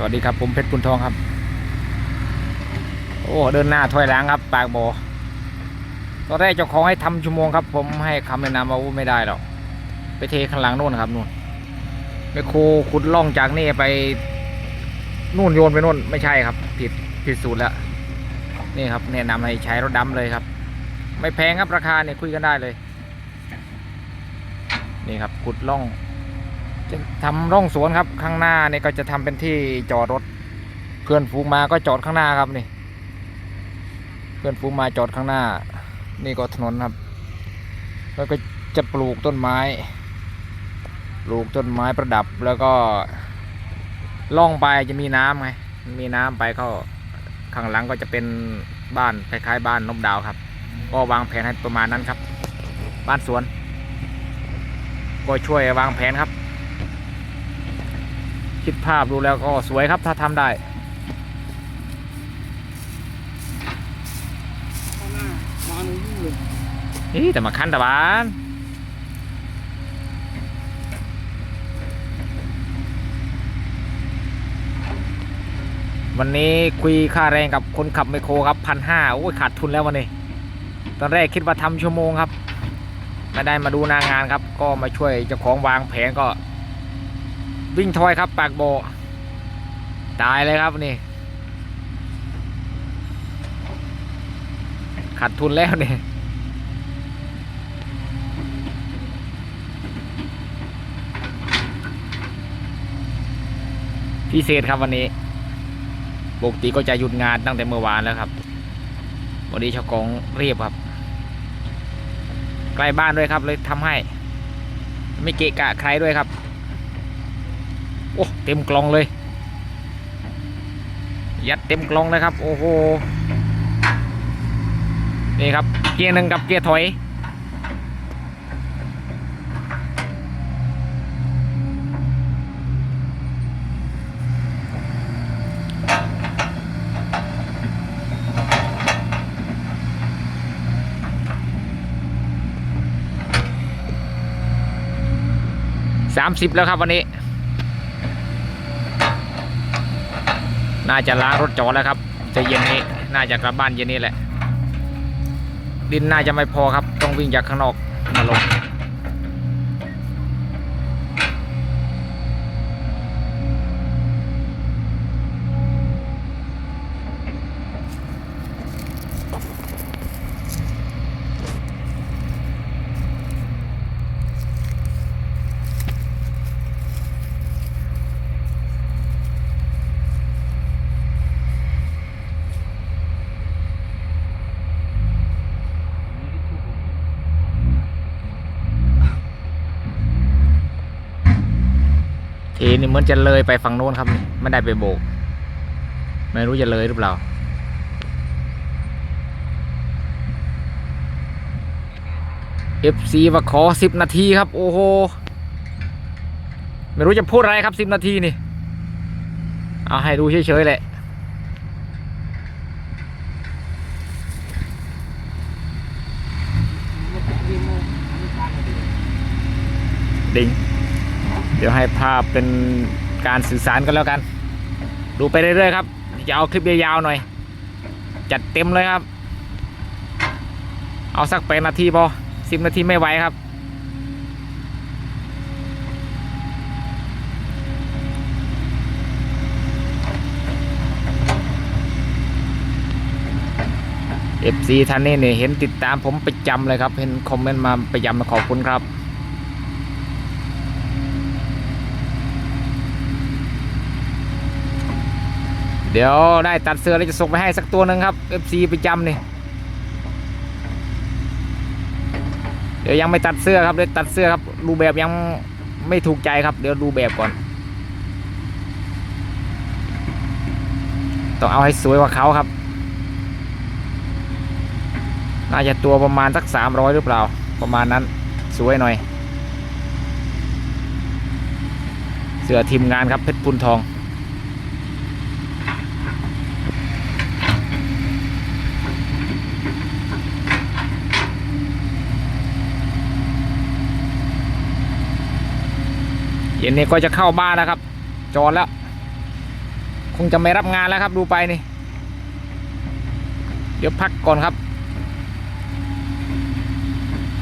สวัสดีครับผมเพชรปุนทองครับ โอ้เดินหน้าถอยหลังครับ ปากบ่อตอนแรกเจ้าของให้ทำชั่วโมงครับ ผมให้คำแนะนำว่าไม่ได้หรอกไปเทข้างหลังนู่นครับนู่นไมโครขุดล่องจากนี่ไปนู่นโยนไปนู่นไม่ใช่ครับ ผิดผิดสูตรแล้วนี่ครับแนะนำให้ใช้รถดำเลยครับ ไม่แพงครับราคาเนี่ยคุยกันได้เลย นี่ครับขุดล่อง จะทำร่องสวนครับข้างหน้านี่ก็จะทำเป็นที่จอดรถ เพื่อนฟูงมาก็จอดข้างหน้าครับนี่ เพื่อนฟูงมาจอดข้างหน้า นี่ก็ถนนครับ แล้วก็จะปลูกต้นไม้ ปลูกต้นไม้ประดับแล้วก็ล่องไปจะมีน้ำไงมีน้ำไปก็ข้างหลังก็จะเป็นบ้านคล้ายๆบ้านนบดาวครับ ก็วางแผนให้ประมาณนั้นครับ บ้านสวน ก็ช่วยวางแผนครับ คิดภาพดูแล้วก็สวยครับถ้าทำได้นี่แต่มาคันตะบานวันนี้คุยค่าแรงกับคนขับไมโครครับพันห้าโอ้ยขาดทุนแล้ววันนี้ ตอนแรกคิดว่าทำชั่วโมงครับ ไม่ได้มาดูหนางานครับ ก็มาช่วยเจ้าของวางแผนก็ วิ่งทอยครับปากโบตายเลยครับนี่ขาดทุนแล้วเนี่ยพิเศษครับวันนี้ปกติก็จะหยุดงานตั้งแต่เมื่อวานแล้วครับ วันนี้ชาวกองเรียบครับ ใกล้บ้านด้วยครับเลยทำให้ ไม่เกะกะใครด้วยครับ โอ้เต็มกล่องเลย ยัดเต็มกล่องเลยครับ โอ้โหนี่ครับเกียร์หนึ่งกับเกียร์ถอยสามสิบแล้วครับวันนี้ น่าจะล้างรถจอดแล้วครับจะเย็นนี้น่าจะกลับบ้านเย็นนี้แหละ ดินน่าจะไม่พอครับ ต้องวิ่งจากข้างนอกมาลงีนี่เหมือนจะเลยไปฝั่งโน้นครับนี่ไม่ได้ไปโบก ไม่รู้จะเลยหรือเปล่า FC ว่าขอสิบนาทีครับ โอ้โห ไม่รู้จะพูดอะไรครับสิบนาทีนี่ เอาให้ดูเฉยๆแหละรีโมทมีการมาดูดิง เดี๋ยวให้ภาพเป็นการสื่อสารกันแล้วกัน ดูไปเรื่อยๆครับ จะเอาคลิปยาวๆหน่อย จัดเต็มเลยครับ เอาสักแปดนาทีพอสิบนาทีไม่ไหวครับเอฟซีท่านนี้เนี่ยเห็นติดตามผมประจำเลยครับ เห็นคอมเมนต์มาประจำขอบคุณครับ เดี๋ยวได้ตัดเสื้อแล้วจะส่งไปให้สักตัวหนึ่งครับ FC ประจำนี่เดี๋ยวยังไม่ตัดเสื้อครับเดี๋ยวตัดเสื้อครับดูแบบยังไม่ถูกใจครับ เดี๋ยวดูแบบก่อน ต้องเอาให้สวยกว่าเขาครับ น่าจะตัวประมาณสักสามร้อยหรือเปล่า ประมาณนั้นสวยหน่อย เสื้อทีมงานครับเพชรพุนทอง เย็นนี้ก็จะเข้าบ้านแล้วครับ จอดแล้ว คงจะไม่รับงานแล้วครับดูไปนี่ เดี๋ยวพักก่อนครับ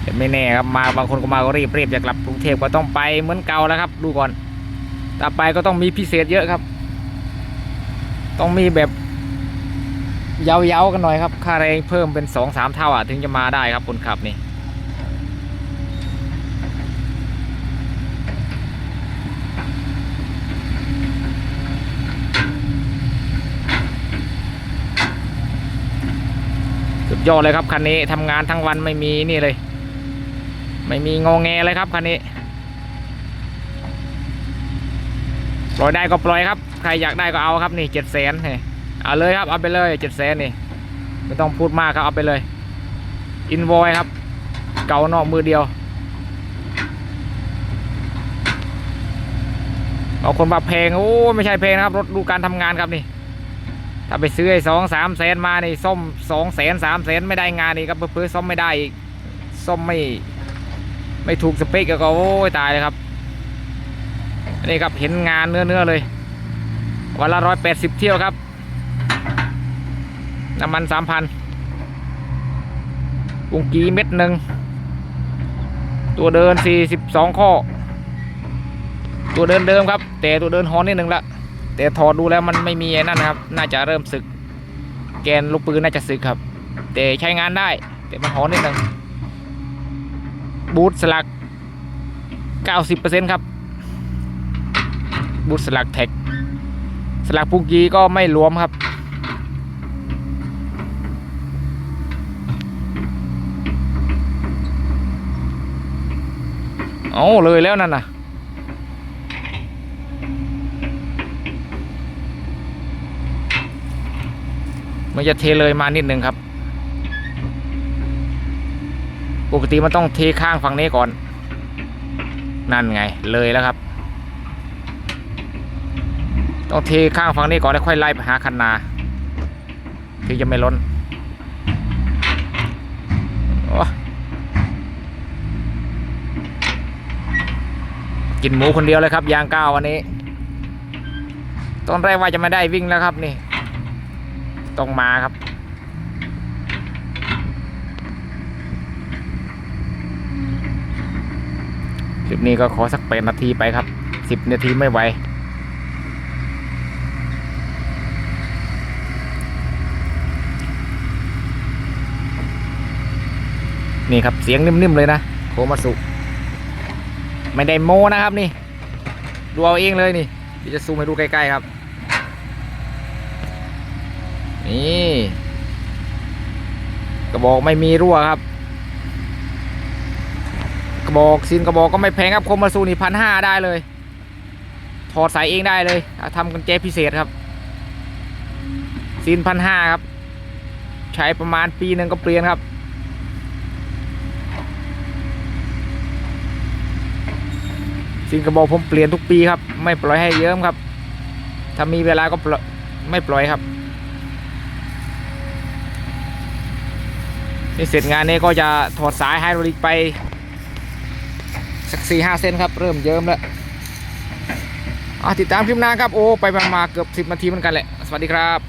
เดี๋ยวไม่แน่ครับมาบางคนก็มาก็รีบเรียบจะกลับกรุงเทพก็ต้องไปเหมือนเก่าแล้วครับ ดูก่อนต่อไปก็ต้องมีพิเศษเยอะครับ ต้องมีแบบเย้าๆกันหน่อยครับ ค่าแรงเพิ่มเป็นสองสามเท่าอะถึงจะมาได้ครับคนขับนี่ ยอดเลยครับคันนี้ทำงานทั้งวันไม่มีนี่เลย ไม่มีงงแงเลยครับคันนี้ปล่อยได้ก็ปล่อยครับ ใครอยากได้ก็เอาครับนี่เจ็ดแสนนี่เอาเลยครับเอาไปเลยเจ็ดแสนนี่ไม่ต้องพูดมากครับเอาไปเลยอินโวยครับ เก่านอกมือเดียวเอาคนว่าแพงโอ้ไม่ใช่แพงนะครับ รถดูการทำงานครับนี่ ถ้าไปซื้อไอ้สองสามแสนมานี่ซ่อมสองแสนสามแสนไม่ได้งานนี่ครับเพื่อๆซ่อมไม่ได้อีกซ่อมไม่ไม่ถูกสเปคก็โอ้ยตายเลยครับนี่ครับเห็นงานเนื้อเนื้อๆเลยวันละร้อยแปดสิบเที่ยวครับน้ำมันสามพันกุ้งกีเม็ดหนึ่งตัวเดินสี่สิบสองข้อ ตัวเดินเดิมครับ แต่ตัวเดินฮอนนิดหนึ่งละ แต่ถอดดูแล้วมันไม่มีนั่นนะครับ น่าจะเริ่มสึก แกนลูกปืนน่าจะสึกครับ แต่ใช้งานได้ แต่มันหอนนิดหนึ่งบูทสลัก 90%ครับ บูทสลักแท็ก สลักปุกีก็ไม่รวมครับเอาเลยแล้วนั่นน่ะ มันจะเทเลยมานิดนึงครับ ปกติมันต้องเทข้างฝั่งนี้ก่อน นั่นไงเลยแล้วครับ ต้องเทข้างฝั่งนี้ก่อนแล้วค่อยไล่ไปหาคันนาถึงจะไม่ล้นกินหมูคนเดียวเลยครับยางก้าววันนี้ตอนแรกว่าจะไม่ได้วิ่งแล้วครับนี่ ต้องมาครับ คลิปนี้ก็ขอสักแปดนาทีไปครับสิบนาทีไม่ไหวนี่ครับเสียงนิ่มๆเลยนะโคมาสุ ไม่ได้โมนะครับนี่ดูเอาเองเลยนี่ที่จะซูมให้ดูใกล้ๆครับ นี่กระบอกไม่มีรั่วครับ กระบอกซินกระบอกก็ไม่แพงครับคมมาซูนี่พันห้าได้เลย ถอดสายเองได้เลยทำกันแจพิเศษครับซินพันห้าครับ ใช้ประมาณปีหนึ่งก็เปลี่ยนครับซินกระบอกผมเปลี่ยนทุกปีครับ ไม่ปล่อยให้เยิ้มครับ ถ้ามีเวลาก็ไม่ปล่อยครับ นี่เสร็จงานนี้ก็จะถอดสายไฮดรอลิกไป สักสี่ห้าเซนครับ เริ่มเยิ้มแล้วอะติดตามคลิปหน้าครับ โอ้ ไปมาเกือบสิบนาทีเหมือนกันแหละ สวัสดีครับ